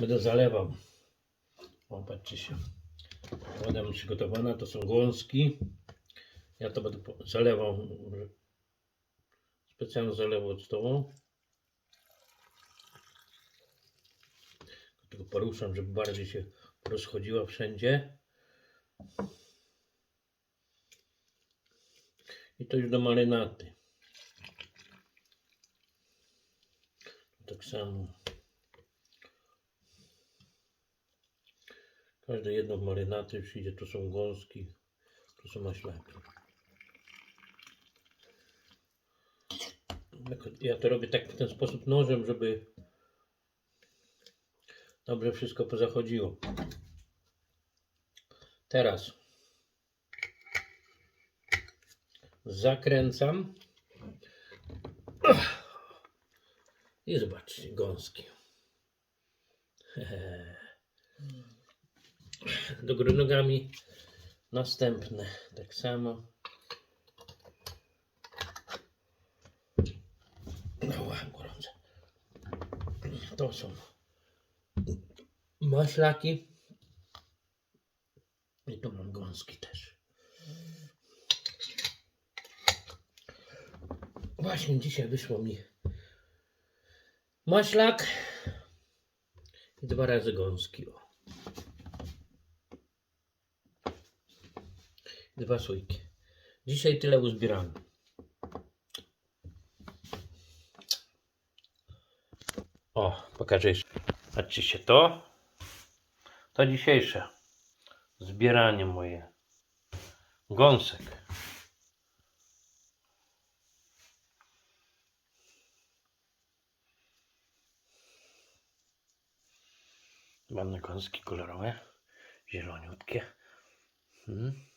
Będę zalewał. O, patrzcie się. Woda mam przygotowana, to są gąski. Ja to będę zalewał specjalną zalewą octową. Tylko poruszam, żeby bardziej się rozchodziła wszędzie. I to już do marynaty. Tak samo. Każde jedno w marynaty idzie. Tu są gąski, tu są maślaki. Jak- Ja to robię tak w ten sposób nożem, żeby dobrze wszystko pozachodziło. Teraz zakręcam i zobaczcie, gąski. Do góry nogami następne, tak samo. No, gorące. To są maślaki. I tu mam gąski też. Właśnie dzisiaj wyszło mi maślak i dwa razy gąski. O. Dwa słoiki. Dzisiaj tyle uzbieramy. O, pokażę jeszcze. Patrzcie to. To dzisiejsze zbieranie moje. Gąsek. Ładne gąski kolorowe. Zieloniutkie. Hmm.